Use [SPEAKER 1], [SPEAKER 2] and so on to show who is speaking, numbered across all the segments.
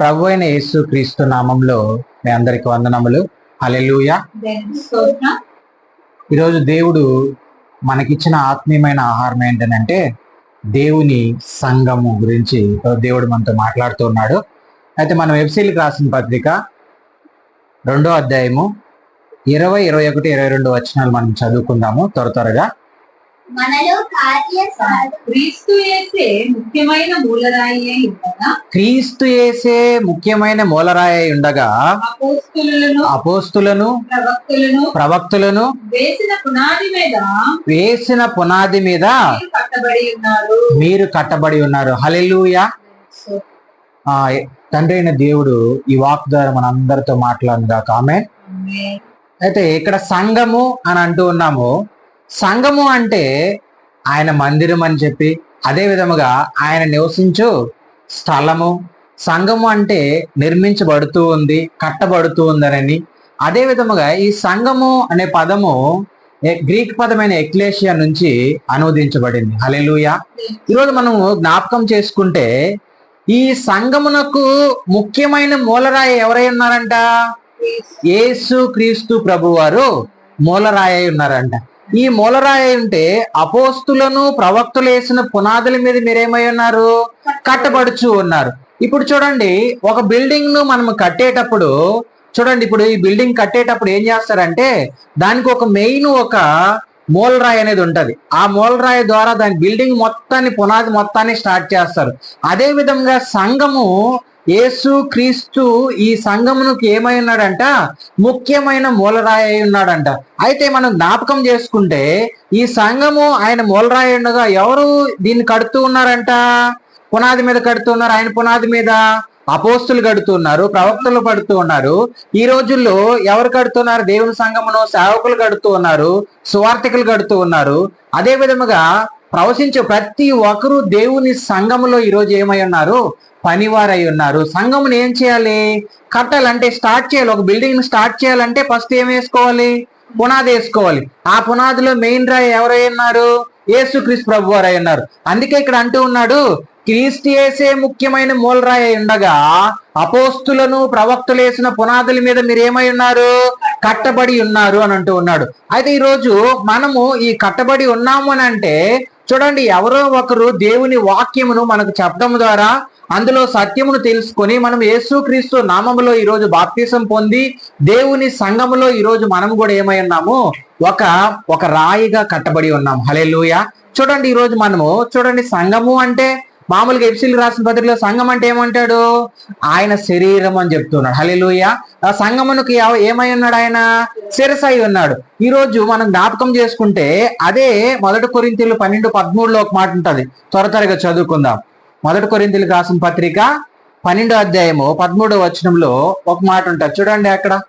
[SPEAKER 1] ప్రభు అయిన యేసు క్రీస్తు నామంలో మీ అందరికి వందనములు.
[SPEAKER 2] స్తోత్రం.
[SPEAKER 1] ఈరోజు దేవుడు మనకిచ్చిన ఆత్మీయమైన ఆహారం ఏంటంటే దేవుని సంఘము గురించి దేవుడు మనతో మాట్లాడుతున్నాడు అయితే మనం వెబ్సైట్కి రాసిన పత్రిక రెండో అధ్యాయము ఇరవై ఇరవై ఒకటి ఇరవై రెండు వచనాలు మనం చదువుకుందాము త్వర త్వరగా.
[SPEAKER 3] మనలో కార్య సాధ-
[SPEAKER 2] క్రీస్తు యేసే ముఖ్యమైన మూలరాయి అయి ఉండగా
[SPEAKER 1] క్రీస్తు యేసే ముఖ్యమైన మూలరాయి అయి ఉండగా
[SPEAKER 2] అపోస్తులను
[SPEAKER 1] అపోస్తులను
[SPEAKER 2] ప్రవక్తులను
[SPEAKER 1] ప్రవక్తులను
[SPEAKER 2] వేసిన పునాది మీద
[SPEAKER 1] వేసిన పునాది మీద
[SPEAKER 2] మీరు కట్టబడి ఉన్నారు.
[SPEAKER 1] మీరు కట్టబడి ఉన్నారు. హల్లెలూయా. ఆ తండ్రి అయిన దేవుడు ఈ వాక్ ద్వారా మన అందరితో మాట్లాడుగా ఆమె
[SPEAKER 2] ఆమేన్.
[SPEAKER 1] అయితే ఇక్కడ సంఘము అని అంటూ ఉన్నాము. సంఘము అంటే ఆయన మందిరం అని చెప్పి అదే విధముగా ఆయన నివసించు స్థలము. సంఘము అంటే నిర్మించబడుతూ ఉంది కట్టబడుతూ ఉందనని. అదే విధముగా ఈ సంఘము అనే పదము గ్రీక్ పదమైన ఎక్లేషియా నుంచి అనువదించబడింది. హల్లెలూయా. ఈరోజు మనము జ్ఞాపకం చేసుకుంటే ఈ సంఘమునకు ముఖ్యమైన మూలరాయి ఎవరై ఉన్నారంట? యేసు. క్రీస్తు ప్రభు వారు మూలరాయి ఉన్నారంట. ఈ మూలరాయి అంటే అపోస్తులను ప్రవక్తులు వేసిన పునాదుల మీద మీరేమై ఉన్నారు? కట్టబడుచు ఉన్నారు. ఇప్పుడు చూడండి ఒక బిల్డింగ్ను మనం కట్టేటప్పుడు చూడండి ఇప్పుడు ఈ బిల్డింగ్ కట్టేటప్పుడు ఏం చేస్తారంటే దానికి ఒక మెయిన్ ఒక మూలరాయి అనేది ఉంటది. ఆ మూలరాయి ద్వారా దాని బిల్డింగ్ మొత్తాన్ని పునాది మొత్తాన్ని స్టార్ట్ చేస్తారు. అదే విధంగా సంఘము యేసు క్రీస్తు ఈ సంఘమునకు ఏమై ఉన్నాడంట? ముఖ్యమైన మూలరాయి అయి ఉన్నాడంట. అయితే మనం జ్ఞాపకం చేసుకుంటే ఈ సంఘము ఆయన మూలరాయి ఉండగా ఎవరు దీన్ని కడుతూ ఉన్నారంట? పునాది మీద కడుతూ ఉన్నారు. ఆయన పునాది మీద అపోస్తులు కడుతున్నారు ప్రవక్తలు పడుతూ ఉన్నారు. ఈ రోజుల్లో ఎవరు కడుతున్నారు దేవుని సంఘమును సేవకులు కడుతూ ఉన్నారు. సువార్థికులు కడుతూ ఉన్నారు. అదే విధముగా ప్రవశించే ప్రతి ఒక్కరు దేవుని సంఘములో ఈరోజు ఏమై ఉన్నారు? పనివారై ఉన్నారు. సంఘమును ఏం చేయాలి? కట్టాలంటే స్టార్ట్ చేయాలి. ఒక బిల్డింగ్ స్టార్ట్ చేయాలంటే ఫస్ట్ ఏం వేసుకోవాలి? పునాది వేసుకోవాలి. ఆ పునాదిలో మెయిన్ రాయి ఎవరై ఉన్నారు? యేసు క్రీస్తు ప్రభు వారు అయి ఉన్నారు. అందుకే ఇక్కడ అంటూ ఉన్నాడు క్రీస్తు వేసే ముఖ్యమైన మూలరాయి ఉండగా అపోస్తులను ప్రవక్తులు వేసిన పునాదుల మీద మీరు ఏమై ఉన్నారు? కట్టబడి ఉన్నారు అని అంటూ ఉన్నాడు. అయితే ఈరోజు మనము ఈ కట్టబడి ఉన్నాము అని అంటే చూడండి ఎవరో ఒకరు దేవుని వాక్యమును మనకు చెప్పడం ద్వారా అందులో సత్యమును తెలుసుకొని మనం యేసుక్రీస్తు నామములో ఈరోజు రోజు బాప్తిసం పొంది దేవుని సంఘములో ఈరోజు మనం కూడా ఏమై ఉన్నాము? ఒక ఒక రాయిగా కట్టబడి ఉన్నాం హలే చూడండి ఈరోజు మనము చూడండి సంఘము అంటే మామూలుగా ఎఫ్సీలు రాసిన పత్రికలో సంఘం అంటే ఏమంటాడు? ఆయన శరీరం అని చెప్తున్నాడు. హలే ఆ సంఘమునకు ఎవ- ఏమై ఉన్నాడు ఆయన? శిరసై ఉన్నాడు. ఈ రోజు మనం జ్ఞాపకం చేసుకుంటే అదే మొదటి కొరింతలు పన్నెండు పదమూడులో ఒక మాట ఉంటది. త్వర త్వరగా చదువుకుందాం. మొదటి కొరింతలకు రాసిన పత్రిక పన్నెండో అధ్యాయము పదమూడో వచనంలో ఒక మాట ఉంటుంది. చూడండి అక్కడ.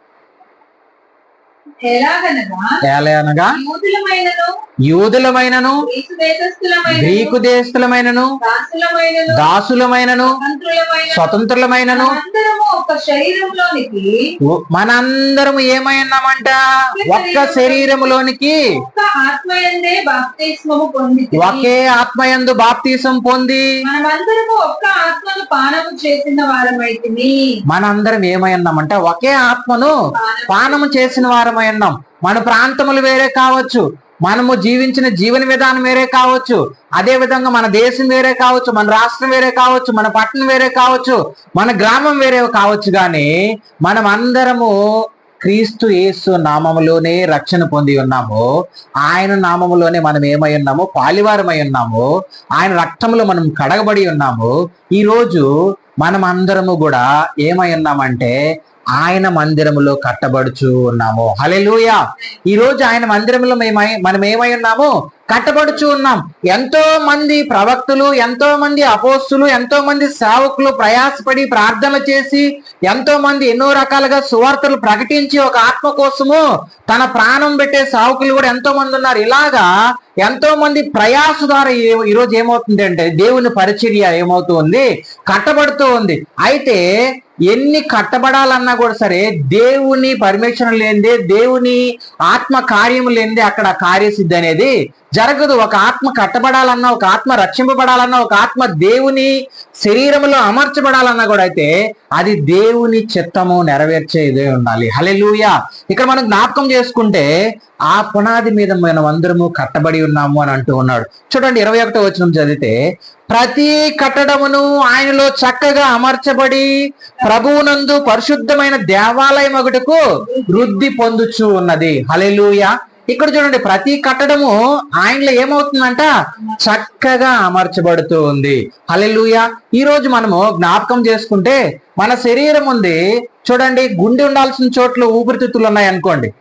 [SPEAKER 2] ఎలాగనగా యూదులమైనను
[SPEAKER 1] గ్రీకు దేశస్థులమైనను
[SPEAKER 2] దాసులమైనను
[SPEAKER 1] దాసులమైనను
[SPEAKER 2] స్వతంత్రులమైన
[SPEAKER 1] స్వతంత్రులమైనను. మనందరము ఏమై ఉన్నామంట? ఒక్క శరీరములోనికి. ఒకే ఆత్మయందు బాప్తీసం పొంది మనందరం ఏమై ఉన్నామంట? ఒకే ఆత్మను పానము చేసిన వారమై ఉన్నాం. మన ప్రాంతములు వేరే కావచ్చు. మనము జీవించిన జీవన విధానం వేరే కావచ్చు. అదే విధంగా మన దేశం వేరే కావచ్చు మన రాష్ట్రం వేరే కావచ్చు మన పట్టణం వేరే కావచ్చు మన గ్రామం వేరే కావచ్చు కానీ మనం అందరము క్రీస్తు యేసు నామములోనే రక్షణ పొంది ఉన్నాము. ఆయన నామములోనే మనం ఏమై ఉన్నాము? పాలివారమై ఉన్నాము. ఆయన రక్తంలో మనం కడగబడి ఉన్నాము. ఈ రోజు మనం అందరము కూడా ఏమై ఉన్నామంటే ఆయన మందిరములో కట్టబడుచు ఉన్నాము. హలెలూయా ఈ రోజు ఆయన మందిరంలో మేమై మనం ఏమై ఉన్నాము? కట్టబడుచు ఉన్నాం. ఎంతో మంది ప్రవక్తులు ఎంతో మంది అపోస్తులు ఎంతో మంది సేవకులు ప్రయాసపడి ప్రార్థన చేసి ఎంతో మంది ఎన్నో రకాలుగా సువార్తలు ప్రకటించి ఒక ఆత్మ కోసము తన ప్రాణం పెట్టే సేవకులు కూడా ఎంతో మంది ఉన్నారు. ఇలాగా ఎంతో మంది ప్రయాస ద్వారా ఈరోజు ఏమవుతుంది అంటే దేవుని పరిచర్య ఏమవుతుంది కట్టబడుతూ ఉంది. అయితే ఎన్ని కట్టబడాలన్నా కూడా సరే దేవుని పర్మిషన్ లేనిదే దేవుని ఆత్మ కార్యం లేనిదే అక్కడ కార్యసిద్ధి అనేది జరగదు. ఒక ఆత్మ కట్టబడాలన్నా ఒక ఆత్మ రక్షింపబడాలన్నా ఒక ఆత్మ దేవుని శరీరంలో అమర్చబడాలన్నా కూడా అయితే అది దేవుని చిత్తము నెరవేర్చేదే ఉండాలి. హలెలూయా ఇక్కడ మనం జ్ఞాపకం చేసుకుంటే ఆ పునాది మీద మనం అందరము కట్టబడి ఉన్నాము అని అంటూ ఉన్నాడు. చూడండి ఇరవై ఒకటో వచనం చదివితే ప్రతి కట్టడమును ఆయనలో చక్కగా అమర్చబడి ప్రభువునందు పరిశుద్ధమైన దేవాలయం ఒకటకు వృద్ధి పొందుచు ఉన్నది. హలెలూయా ఇక్కడ చూడండి ప్రతి కట్టడము ఆయనలో ఏమవుతుందంట? చక్కగా అమర్చబడుతూ ఉంది. హలెలూయా ఈ రోజు మనము జ్ఞాపకం చేసుకుంటే మన శరీరం ఉంది. చూడండి గుండె ఉండాల్సిన చోట్ల ఊపిరితిత్తులు ఉన్నాయి అనుకోండి.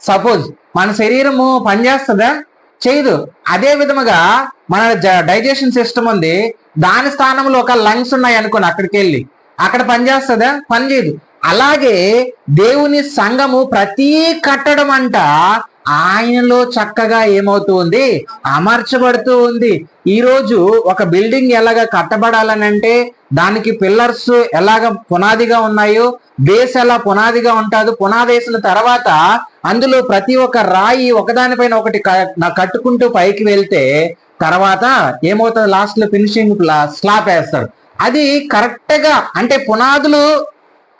[SPEAKER 1] సపోజ్ మన శరీరము పనిచేస్తుందా? చేయదు. అదే విధముగా మన డైజెషన్ సిస్టమ్ ఉంది. దాని స్థానంలో ఒక లంగ్స్ ఉన్నాయి అనుకోండి అక్కడికి వెళ్ళి. అక్కడ పనిచేస్తుందా? పనిచేయదు. అలాగే దేవుని సంఘము ప్రతి కట్టడం అంట ఆయనలో చక్కగా ఏమవుతూ ఉంది? అమర్చబడుతూ ఉంది. ఈరోజు ఒక బిల్డింగ్ ఎలాగ కట్టబడాలని అంటే దానికి పిల్లర్స్ ఎలాగ పునాదిగా ఉన్నాయో బేస్ ఎలా పునాదిగా ఉంటుందో పునాది వేసిన తర్వాత అందులో ప్రతి ఒక్క రాయి ఒకదానిపైన ఒకటి కట్టుకుంటూ పైకి వెళ్తే తర్వాత ఏమవుతుంది? లాస్ట్లో ఫినిషింగ్ స్లాబ్ వేస్తారు. అది కరెక్ట్గా అంటే పునాదులు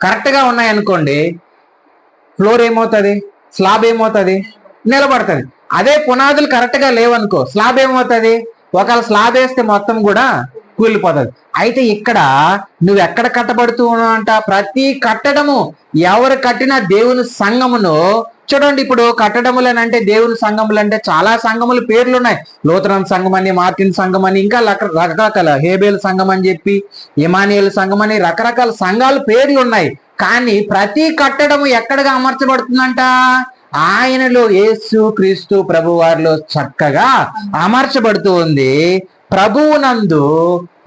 [SPEAKER 1] కరెక్ట్గా ఉన్నాయనుకోండి ఫ్లోర్ ఏమవుతుంది? స్లాబ్ ఏమవుతుంది? నిలబడుతుంది. అదే పునాదులు కరెక్ట్గా లేవనుకో స్లాబ్ ఏమవుతుంది? ఒకవేళ స్లాబ్ వేస్తే మొత్తం కూడా కూలిపోతుంది. అయితే ఇక్కడ నువ్వు ఎక్కడ కట్టబడుతూ ఉన్నావు అంట ప్రతి కట్టడము ఎవరు కట్టిన దేవుని సంఘమును చూడండి ఇప్పుడు కట్టడములనంటే దేవుని సంఘములు అంటే చాలా సంఘములు పేర్లు ఉన్నాయి లూథరన్ సంఘం అని మార్టిన్ సంఘం అని ఇంకా రకరకాల హేబేల్ సంఘం అని చెప్పి ఇమానియల్ సంఘం అని రకరకాల సంఘాలు పేర్లు ఉన్నాయి కానీ ప్రతి కట్టడము ఎక్కడగా అమర్చబడుతుందంట? ఆయనలో యేసు క్రీస్తు ప్రభు వారిలో చక్కగా అమర్చబడుతూ ఉంది. ప్రభువునందు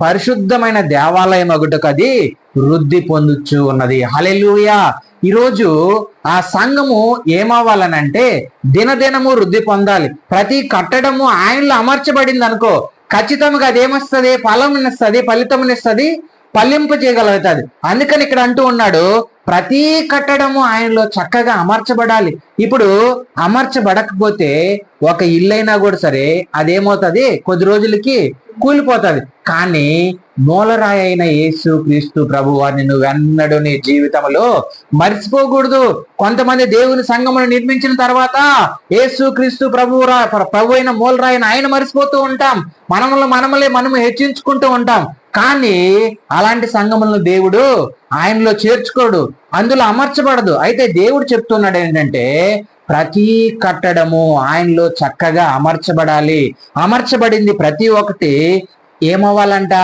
[SPEAKER 1] పరిశుద్ధమైన దేవాలయం ఒకటికి అది వృద్ధి పొందుచు ఉన్నది. హలెలుయా ఈరోజు ఆ సంఘము ఏమవ్వాలనంటే దినదినము వృద్ధి పొందాలి. ప్రతి కట్టడము ఆయనలో అమర్చబడింది అనుకో ఖచ్చితంగా అదేమొస్తుంది ఫలమునిస్తుంది ఫలితమునిస్తుంది పల్లింపు చేయగలుగుతుంది అందుకని ఇక్కడ అంటూ ఉన్నాడు ప్రతి కట్టడము ఆయనలో చక్కగా అమర్చబడాలి. ఇప్పుడు అమర్చబడకపోతే ఒక ఇల్లైనా కూడా సరే అదేమవుతుంది? కొద్ది రోజులకి కూలిపోతుంది. కానీ మూలరాయి అయిన యేసు క్రీస్తు ప్రభు వారిని నువ్వెన్నడూ నీ జీవితంలో మర్చిపోకూడదు. కొంతమంది దేవుని సంఘమును నిర్మించిన తర్వాత యేసు క్రీస్తు ప్రభు ప్రభు అయిన మూలరాయిని ఆయన మర్చిపోతూ ఉంటాం. మనములు మనములే మనము హెచ్చించుకుంటూ ఉంటాం. కానీ అలాంటి సంఘములను దేవుడు ఆయనలో చేర్చుకోడు అందులో అమర్చబడదు. అయితే దేవుడు చెప్తున్నాడు ఏంటంటే ప్రతి కట్టడము ఆయనలో చక్కగా అమర్చబడాలి. అమర్చబడింది ప్రతి ఒక్కటి ఏమవ్వాలంట?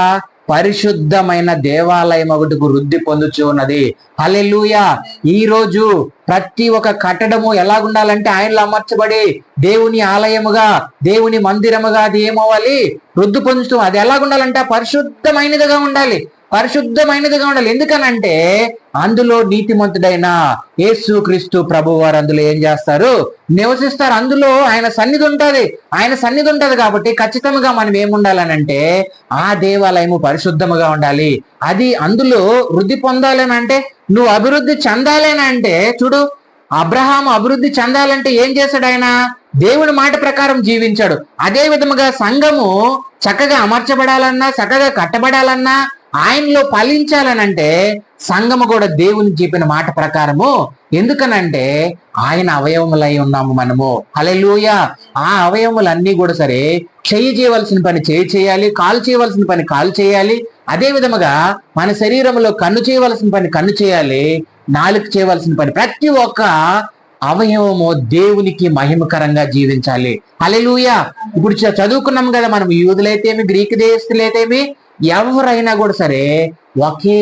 [SPEAKER 1] పరిశుద్ధమైన దేవాలయం ఒకటికు వృద్ధి పొందుచు ఉన్నది. హల్లెలూయా. ఈ రోజు ప్రతి ఒక్క కట్టడము ఎలాగుండాలంటే ఆయనలో అమర్చబడి దేవుని ఆలయముగా దేవుని మందిరముగా అది ఏమవ్వాలి? వృద్ధి పొందుతూ అది ఎలాగుండాలంటే పరిశుద్ధమైనదిగా ఉండాలి. పరిశుద్ధమైనదిగా ఉండాలి. ఎందుకనంటే అందులో నీతిమంతుడైన యేసు క్రీస్తు ప్రభు వారు అందులో ఏం చేస్తారు? నివసిస్తారు. అందులో ఆయన సన్నిధి ఉంటుంది. ఆయన సన్నిధి ఉంటుంది కాబట్టి ఖచ్చితంగా మనం ఏముండాలనంటే ఆ దేవాలయము పరిశుద్ధముగా ఉండాలి. అది అందులో వృద్ధి పొందాలనంటే నువ్వు అభివృద్ధి చెందాలనంటే చూడు అబ్రహాం అభివృద్ధి చెందాలంటే ఏం చేశాడు ఆయన? దేవుడి మాట ప్రకారం జీవించాడు. అదే విధముగా సంఘము చక్కగా అమర్చబడాలన్నా చక్కగా కట్టబడాలన్నా ఆయనలో ఫలించాలనంటే సంఘము కూడా దేవుని చెప్పిన మాట ప్రకారము. ఎందుకనంటే ఆయన అవయవములై ఉన్నాము మనము. అలెలుయ ఆ అవయవములన్నీ కూడా సరే చేయి చేయవలసిన పని చేయి చేయాలి కాలు చేయవలసిన పని కాలు చేయాలి. అదే విధముగా మన శరీరంలో కన్ను చేయవలసిన పని కన్ను చేయాలి నాలుగు చేయవలసిన పని. ప్రతి ఒక్క అవయవము దేవునికి మహిమకరంగా జీవించాలి. అలెలుయ ఇప్పుడు చదువుకున్నాం కదా మనం యూదులైతేమి గ్రీక్ దేశస్తులైతేమి ఎవరైనా కూడా సరే ఒకే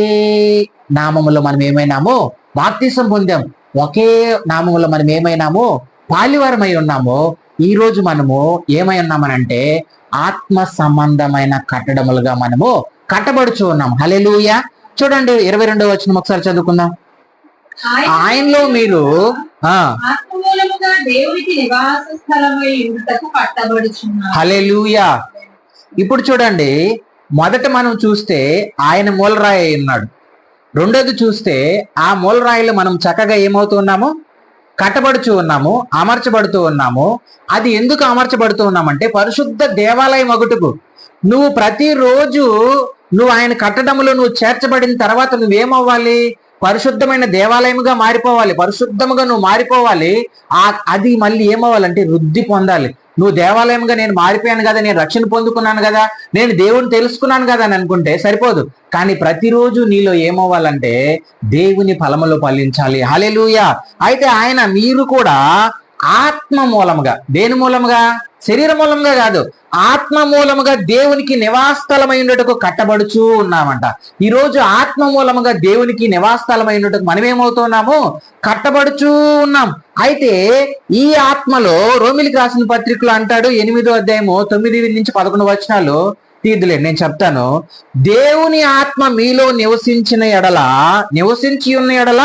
[SPEAKER 1] నామములో మనం ఏమైనాము బాప్తిసం పొందాం. ఒకే నామములో మనం ఏమైనాము పాలివారమై ఉన్నాము ఈ రోజు మనము ఏమై ఉన్నామనంటే ఆత్మ సంబంధమైన కట్టడములుగా మనము కట్టబడుచు ఉన్నాం. హలెలూయ చూడండి ఇరవై రెండో వచ్చిన ఒకసారి చదువుకుందాం. ఆయనలో మీరు హలెలూయా ఇప్పుడు చూడండి మొదట మనం చూస్తే ఆయన మూలరాయి ఉన్నాడు. రెండోది చూస్తే ఆ మూలరాయిలో మనం చక్కగా ఏమవుతున్నాము కట్టబడుచు ఉన్నాము అమర్చబడుతూ ఉన్నాము. అది ఎందుకు అమర్చబడుతూ ఉన్నామంటే పరిశుద్ధ దేవాలయం ఒకటుకు నువ్వు ప్రతిరోజు నువ్వు ఆయన కట్టడంలో నువ్వు చేర్చబడిన తర్వాత నువ్వేమవ్వాలి? పరిశుద్ధమైన దేవాలయముగా మారిపోవాలి. పరిశుద్ధముగా నువ్వు మారిపోవాలి. ఆ అది మళ్ళీ ఏమవ్వాలంటే వృద్ధి పొందాలి. నువ్వు దేవాలయంగా నేను మారిపోయాను కదా నేను రక్షణ పొందుకున్నాను కదా నేను దేవుని తెలుసుకున్నాను కదా అని అనుకుంటే సరిపోదు. కానీ ప్రతిరోజు నీలో ఏమవ్వాలంటే దేవుని ఫలములు ఫలించాలి. హలెలూయా అయితే ఆయన మీరు కూడా ఆత్మ మూలముగా. దేని మూలముగా? శరీర మూలముగా కాదు. ఆత్మ మూలముగా దేవునికి నివాస్థలమైనటకు కట్టబడుచూ ఉన్నామంట. ఈరోజు ఆత్మ మూలముగా దేవునికి నివాస్థలమైనటకు మనం ఏమవుతున్నాము కట్టబడుచూ ఉన్నాం. అయితే ఈ ఆత్మలో రోమిలికి రాసిన పత్రికలు అంటాడు ఎనిమిదో అధ్యాయము తొమ్మిది నుంచి పదకొండు వచనాలు తీద్దులే నేను చెప్తాను. దేవుని ఆత్మ మీలో నివసించిన ఎడల నివసించి ఉన్న ఎడల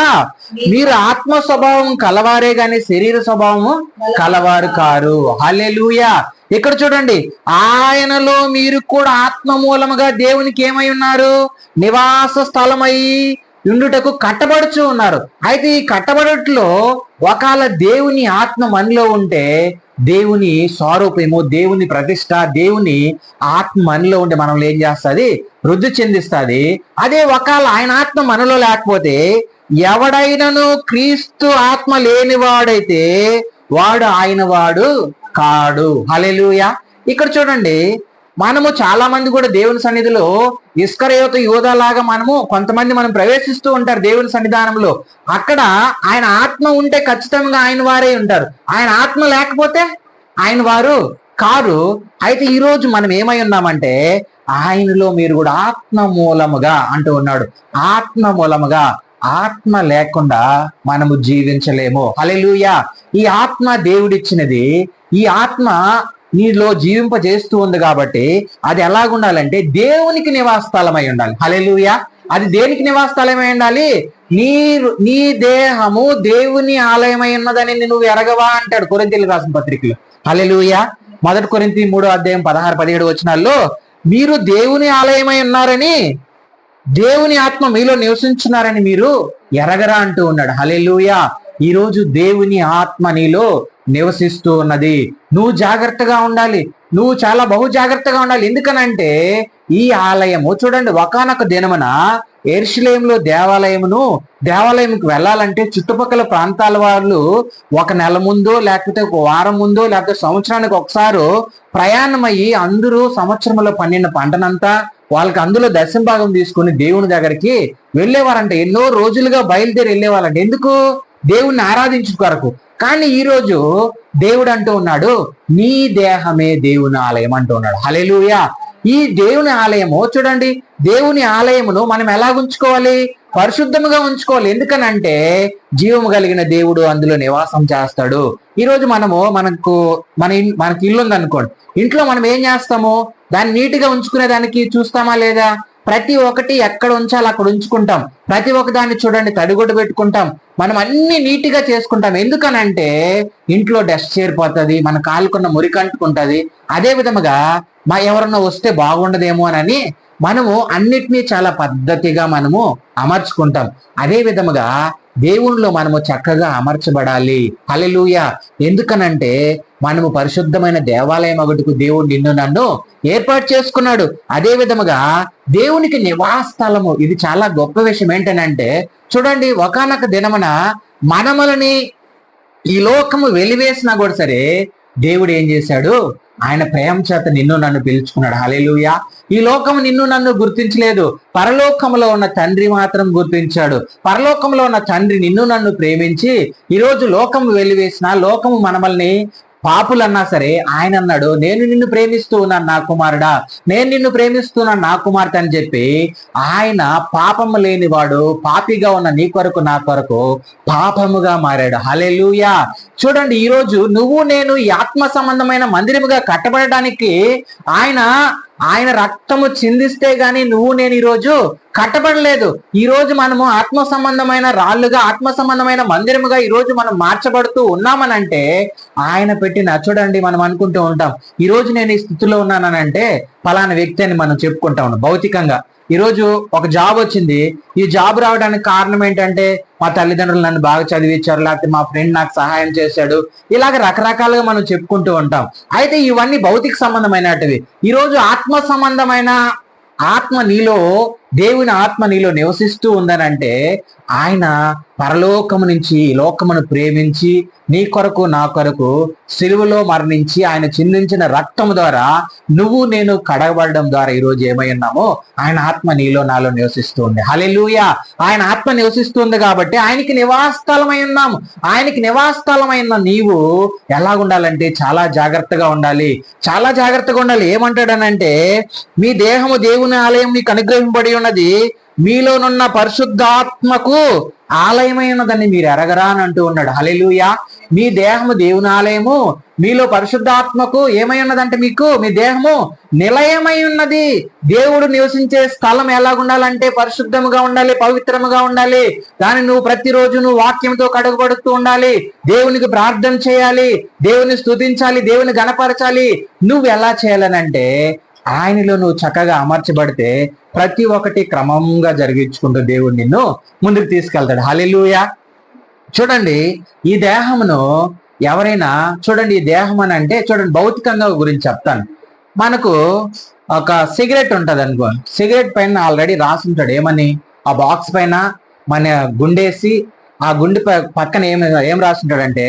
[SPEAKER 1] మీరు ఆత్మ స్వభావం కలవారే గాని శరీర స్వభావము కలవారు కారు. హలెలుయా ఇక్కడ చూడండి ఆయనలో మీరు కూడా ఆత్మ మూలముగా దేవునికి ఏమై ఉన్నారు? నివాస స్థలమై ఉండుటకు కట్టబడుచు ఉన్నారు. అయితే ఈ కట్టబడట్లో ఒకవేళ దేవుని ఆత్మ మనలో ఉంటే దేవుని స్వరూపము దేవుని ప్రతిష్ట దేవుని ఆత్మ మనలో ఉంటే మనం ఏం చేస్తుంది? వృద్ధి చెందిస్తుంది. అదే ఒకవేళ ఆయన ఆత్మ మనలో లేకపోతే ఎవడైనను క్రీస్తు ఆత్మ లేనివాడైతే వాడు ఆయన వాడు కాడు. హలెలుయా ఇక్కడ చూడండి మనము చాలా మంది కూడా దేవుని సన్నిధిలో ఇస్కరయోత యోధలాగా మనము కొంతమంది మనం ప్రవేశిస్తూ ఉంటారు దేవుని సన్నిధానంలో. అక్కడ ఆయన ఆత్మ ఉంటే ఖచ్చితంగా ఆయన వారే ఉంటారు. ఆయన ఆత్మ లేకపోతే ఆయన వారు కారు. అయితే ఈరోజు మనం ఏమై ఉన్నామంటే ఆయనలో మీరు కూడా ఆత్మ మూలముగా అంటూ ఉన్నాడు. ఆత్మ మూలముగా ఆత్మ లేకుండా మనము జీవించలేము. హల్లెలూయా! ఈ ఆత్మ దేవుడిచ్చినది. ఈ ఆత్మ నీలో జీవింపజేస్తూ ఉంది కాబట్టి అది ఎలాగుండాలంటే దేవునికి నివాసస్థలమై ఉండాలి. హలెలుయ అది దేనికి నివాసస్థలమై ఉండాలి? నీ నీ దేహము దేవుని ఆలయమై ఉన్నదని నువ్వు ఎరగవా అంటాడు కొరింతలు రాసిన పత్రికలు. హలెలుయ మొదటి కొరింతి మూడో అధ్యాయం పదహారు పదిహేడు వచ్చినాల్లో మీరు దేవుని ఆలయమై ఉన్నారని దేవుని ఆత్మ మీలో నివసించున్నారని మీరు ఎరగరా అంటూ ఉన్నాడు. హలెలుయ ఈరోజు దేవుని ఆత్మ నీలో నివసిస్తూ ఉన్నది. నువ్వు జాగ్రత్తగా ఉండాలి. నువ్వు చాలా బహు జాగ్రత్తగా ఉండాలి. ఎందుకనంటే ఈ ఆలయము చూడండి ఒకనొక దినమున ఎర్షిలేంలో దేవాలయమును దేవాలయంకి వెళ్ళాలంటే చుట్టుపక్కల ప్రాంతాల వాళ్ళు ఒక నెల ముందో లేకపోతే ఒక వారం ముందో లేకపోతే సంవత్సరానికి ఒకసారి ప్రయాణమయ్యి అందరూ సంవత్సరంలో పండిన పంటనంతా వాళ్ళకి అందులో దర్శన భాగం తీసుకుని దేవుని దగ్గరికి వెళ్ళేవారంట. ఎన్నో రోజులుగా బయలుదేరి వెళ్ళేవాళ్ళంట. ఎందుకు? దేవుణ్ణి ఆరాధించు కొరకు. కానీ ఈ రోజు దేవుడు అంటూ ఉన్నాడు నీ దేహమే దేవుని ఆలయం అంటూ ఉన్నాడు. హలెలుయా ఈ దేవుని ఆలయము చూడండి దేవుని ఆలయమును మనం ఎలా ఉంచుకోవాలి? పరిశుద్ధముగా ఉంచుకోవాలి. ఎందుకనంటే జీవము కలిగిన దేవుడు అందులో నివాసం చేస్తాడు. ఈ రోజు మనము మనకు మన మనకి ఇల్లు ఉందనుకోండి ఇంట్లో మనం ఏం చేస్తాము? దాన్ని నీట్గా ఉంచుకునే దానికి చూస్తామా లేదా? ప్రతి ఒక్కటి ఎక్కడ ఉంచాలి అక్కడ ఉంచుకుంటాం. ప్రతి ఒక్కదాన్ని చూడండి తడిగొడ్డు పెట్టుకుంటాం. మనం అన్ని నీట్గా చేసుకుంటాం. ఎందుకనంటే ఇంట్లో డస్ట్ చేరిపోతుంది మన కాలుకున్న మురికి అదే విధముగా మా ఎవరన్నా వస్తే బాగుండదేమో అని మనము అన్నిటినీ చాలా పద్ధతిగా మనము అమర్చుకుంటాం. అదే విధముగా దేవుణ్ణిలో మనము చక్కగా అమర్చబడాలి. అలెలుయ ఎందుకనంటే మనము పరిశుద్ధమైన దేవాలయం ఒకటికు దేవుడు నిన్ను నన్ను ఏర్పాటు చేసుకున్నాడు. అదే విధముగా దేవునికి నివాస స్థలము ఇది చాలా గొప్ప విషయం ఏంటనంటే చూడండి ఒకనొక దినమున మనములని ఈ లోకము వెలివేసినా కూడా సరే దేవుడు ఏం చేశాడు? ఆయన ప్రేమ చేత నిన్ను నన్ను పిలుచుకున్నాడు. హల్లెలూయా. ఈ లోకము నిన్ను నన్ను గుర్తించలేదు. పరలోకంలో ఉన్న తండ్రి మాత్రం గుర్తించాడు. పరలోకంలో ఉన్న తండ్రి నిన్ను నన్ను ప్రేమించి ఈ రోజు లోకము వెలివేసిన లోకము మనమల్ని పాపులన్నా సరే ఆయన అన్నాడు నేను నిన్ను ప్రేమిస్తూ ఉన్నాను నా కుమారుడా నేను నిన్ను ప్రేమిస్తున్నాను నా కుమార్తె అని చెప్పి ఆయన పాపము లేనివాడు పాపిగా ఉన్న నీ కొరకు నా కొరకు పాపముగా మారాడు. హలెలూయా చూడండి ఈ రోజు నువ్వు నేను ఈ ఆత్మ సంబంధమైన మందిరముగా కట్టబడడానికి ఆయన ఆయన రక్తము చిందిస్తే గాని నువ్వు నేను ఈ రోజు కట్టబడలేదు. ఈ రోజు మనము ఆత్మ సంబంధమైన రాళ్ళుగా ఆత్మ సంబంధమైన మందిరముగా ఈ రోజు మనం మార్చబడుతూ ఉన్నామనంటే ఆయన పెట్టిన చూడండి మనం అనుకుంటూ ఉంటాం. ఈ రోజు నేను ఈ స్థితిలో ఉన్నానంటే ఫలానా వ్యక్తి అని మనం చెప్పుకుంటా ఉన్నాం భౌతికంగా. ఈరోజు ఒక జాబ్ వచ్చింది. ఈ జాబ్ రావడానికి కారణం ఏంటంటే మా తల్లిదండ్రులు నన్ను బాగా చదివించారు లేకపోతే మా ఫ్రెండ్ నాకు సహాయం చేశాడు. ఇలాగ రకరకాలుగా మనం చెప్పుకుంటూ ఉంటాం. అయితే ఇవన్నీ భౌతిక సంబంధమైనటివి. ఈరోజు ఆత్మ సంబంధమైన ఆత్మ నీలో దేవుని ఆత్మ నీలో నివసిస్తూ ఉందనంటే ఆయన పరలోకము నుంచి ఈ లోకమును ప్రేమించి నీ కొరకు నా కొరకు సిలువలో మరణించి ఆయన చిందించిన రక్తము ద్వారా నువ్వు నేను కడగబడడం ద్వారా ఈ రోజు ఏమై ఉన్నామో ఆయన ఆత్మ నీలో నాలో నివసిస్తూ ఉంది. హల్లెలూయా! ఆయన ఆత్మ నివసిస్తుంది కాబట్టి ఆయనకి నివాసస్థలమై ఉన్నాము. ఆయనకి నివాసస్థలమైన నీవు ఎలా ఉండాలంటే చాలా జాగ్రత్తగా ఉండాలి. చాలా జాగ్రత్తగా ఉండాలి. ఏమంటాడనంటే మీ దేహము దేవుని ఆలయం నీకు అనుగ్రహింపబడి ఉన్నది మీలోనున్న పరిశుద్ధాత్మకు ఆలయమై ఉన్నదని మీరు ఎరగరా అని అంటూ ఉన్నాడు. హలెలుయా మీ దేహము దేవుని ఆలయము మీలో పరిశుద్ధాత్మకు ఏమై ఉన్నదంటే మీకు మీ దేహము నిలయమై ఉన్నది. దేవుడు నివసించే స్థలం ఎలా ఉండాలంటే పరిశుద్ధముగా ఉండాలి పవిత్రముగా ఉండాలి. దాన్ని నువ్వు ప్రతిరోజు నువ్వు వాక్యంతో కడుగుపడుతూ ఉండాలి. దేవునికి ప్రార్థన చేయాలి దేవుని స్తుతించాలి దేవుని గణపరచాలి నువ్వు ఎలా చేయాలనంటే ఆయనలో నువ్వు చక్కగా అమర్చబడితే ప్రతి ఒక్కటి క్రమంగా జరిగించుకుంటూ దేవుడు నిన్ను ముందుకు తీసుకెళ్తాడు. హల్లెలూయా. చూడండి ఈ దేహమును ఎవరైనా చూడండి ఈ దేహం అని అంటే చూడండి భౌతికంగా గురించి చెప్తాను. మనకు ఒక సిగరెట్ ఉంటుంది అనుకో సిగరెట్ పైన ఆల్రెడీ రాసి ఉంటాడు. ఏమని? ఆ బాక్స్ పైన మన గుండేసి ఆ గుండె పక్కన ఏం ఏం రాసి ఉంటాడంటే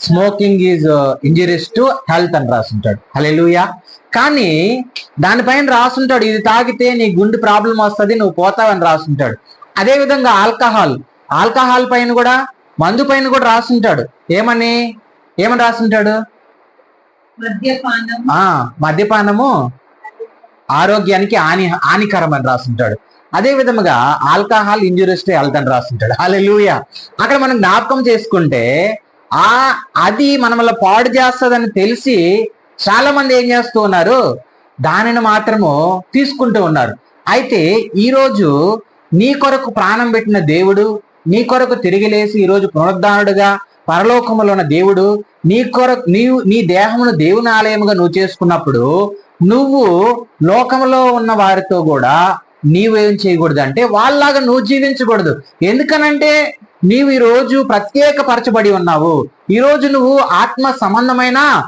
[SPEAKER 1] smoking is injurious to health అని రాసుంటాడు. హల్లెలూయా కానీ దానిపైన రాసుంటాడు. ఇది తాగితే నీ గుండె ప్రాబ్లం వస్తుంది నువ్వు పోతావని రాసుంటాడు. అదే విధంగా ఆల్కహాల్ ఆల్కహాల్ పైన కూడా మందు పైన కూడా రాసుంటాడు. ఏమని? ఏమని రాసుంటాడు? మద్యపానము. ఆరోగ్యానికి హాని హానికరం అని రాసుంటాడు. అదే విధముగా ఆల్కహాల్ ఇంజురీస్ టు హెల్త్ అని రాసుంటాడు. హల్లెలూయా అక్కడ మనం జ్ఞాపకం చేసుకుంటే ఆ అది మనమల్ల పాడు చేస్తుందని తెలిసి చాలా మంది ఏం చేస్తూ ఉన్నారు? దానిని మాత్రము తీసుకుంటూ ఉన్నారు. అయితే ఈరోజు నీ కొరకు ప్రాణం పెట్టిన దేవుడు నీ కొరకు తిరిగి లేసి పునరుద్ధారుడుగా పునరుద్ధానుడుగా పరలోకములో ఉన్న దేవుడు నీ కొరకు నీవు నీ దేహమును దేవుని ఆలయముగా నువ్వు చేసుకున్నప్పుడు నువ్వు లోకంలో ఉన్న వారితో కూడా నీవేం చేయకూడదు అంటే వాళ్ళలాగా నువ్వు జీవించకూడదు. ఎందుకనంటే నీవు ఈ రోజు ప్రత్యేకపరచబడి ఉన్నావు. ఈ రోజు నువ్వు ఆత్మ సంబంధమైన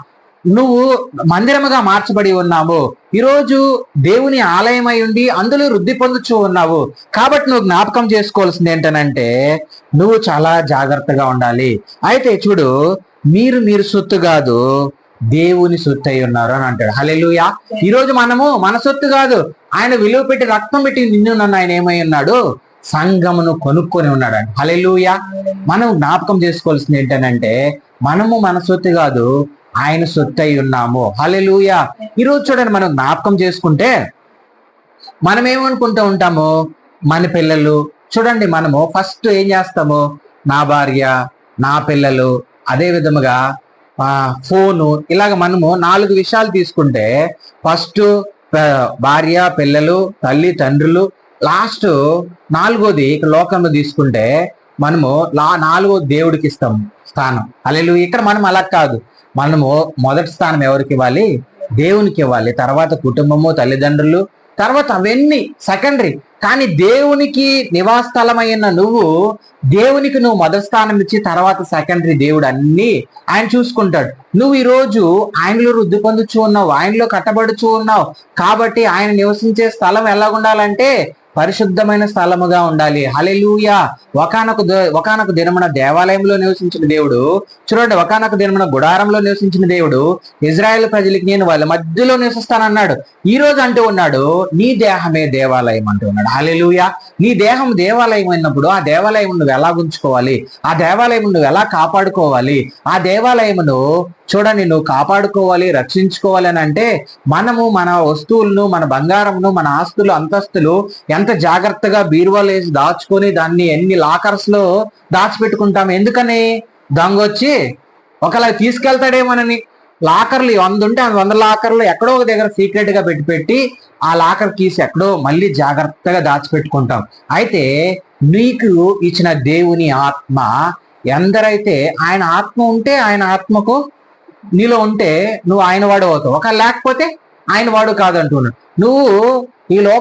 [SPEAKER 1] నువ్వు మందిరముగా మార్చబడి ఉన్నావు. ఈరోజు దేవుని ఆలయమై ఉండి అందులో వృద్ధి పొందుచూ ఉన్నావు. కాబట్టి నువ్వు జ్ఞాపకం చేసుకోవాల్సింది ఏంటనంటే నువ్వు చాలా జాగ్రత్తగా ఉండాలి. అయితే చూడు మీరు మీరు సొత్తు కాదు దేవుని సొత్తు అయి ఉన్నారు అని అంటాడు. హలెలుయా ఈరోజు మనము మన సొత్తు కాదు. ఆయన విలువ పెట్టి రక్తం పెట్టి నిన్ను నన్ను ఆయన ఏమై ఉన్నాడు? సంఘమును కొనుక్కొని ఉన్నాడు అంట మనం జ్ఞాపకం చేసుకోవాల్సింది ఏంటనంటే మనము మన సొత్తు కాదు ఆయన సొత్తు అయి ఉన్నాము. హలెలుయ ఈరోజు చూడండి మనం జ్ఞాపకం చేసుకుంటే మనం ఏమనుకుంటూ ఉంటాము? మన పిల్లలు. చూడండి మనము ఫస్ట్ ఏం చేస్తాము? నా భార్య నా పిల్లలు అదే విధముగా ఫోను ఇలాగ మనము నాలుగు విషయాలు తీసుకుంటే ఫస్ట్ భార్య పిల్లలు తల్లి తండ్రులు లాస్ట్ నాలుగోది ఇక్కడ లోకంలో తీసుకుంటే మనము లా నాలుగో దేవుడికి ఇస్తాం స్థానం. అలెలు ఇక్కడ మనం అలా కాదు. మనము మొదటి స్థానం ఎవరికి ఇవ్వాలి? దేవునికి ఇవ్వాలి. తర్వాత కుటుంబము తల్లిదండ్రులు తర్వాత అవన్నీ సెకండరీ కానీ దేవునికి నివాసస్థలమైన నువ్వు దేవునికి నువ్వు మొదటి స్థానం ఇచ్చి తర్వాత సెకండరీ దేవుడు అన్ని ఆయన చూసుకుంటాడు. నువ్వు ఈ రోజు ఆయనలో వృద్ధి పొందుచూ ఉన్నావు ఆయనలో కట్టబడుచూ ఉన్నావు. కాబట్టి ఆయన నివసించే స్థలం ఎలా ఉండాలంటే పరిశుద్ధమైన స్థలముగా ఉండాలి. హలెలూయ ఒకనొక ఒకనొక దినమున దేవాలయంలో నివసించిన దేవుడు చూడండి ఒకనొక దినమున గుడారంలో నివసించిన దేవుడు ఇజ్రాయెల్ ప్రజలకి నేను వాళ్ళ మధ్యలో నివసిస్తానన్నాడు. ఈ రోజు అంటూ ఉన్నాడు నీ దేహమే దేవాలయం అంటూ ఉన్నాడు. హలెలూయ నీ దేహం దేవాలయం అయినప్పుడు ఆ దేవాలయం నువ్వు ఎలా ఉంచుకోవాలి? ఆ దేవాలయం నువ్వు ఎలా కాపాడుకోవాలి? ఆ దేవాలయమును చూడండి నువ్వు కాపాడుకోవాలి రక్షించుకోవాలి అని అంటే మనము మన వస్తువులను మన బంగారంను మన ఆస్తులు అంతస్తులు ఎంత జాగ్రత్తగా బీరువాలు వేసి దాచుకొని దాన్ని ఎన్ని లాకర్స్లో దాచిపెట్టుకుంటాం? ఎందుకని? దొంగ వచ్చి ఒకలా తీసుకెళ్తాడేమోనని. లాకర్లు వంద ఉంటే ఆ వంద లాకర్లు ఎక్కడో ఒక దగ్గర సీక్రెట్గా పెట్టి పెట్టి ఆ లాకర్ కీస్ ఎక్కడో మళ్ళీ జాగ్రత్తగా దాచిపెట్టుకుంటాం. అయితే నీకు ఇచ్చిన దేవుని ఆత్మ ఎందరైతే ఆయన ఆత్మ ఉంటే ఆయన ఆత్మకు నీలో ఉంటే నువ్వు ఆయన వాడు అవుతావు. ఒక లేకపోతే ఆయన వాడు కాదంటున్నాడు నువ్వు ఈ లోక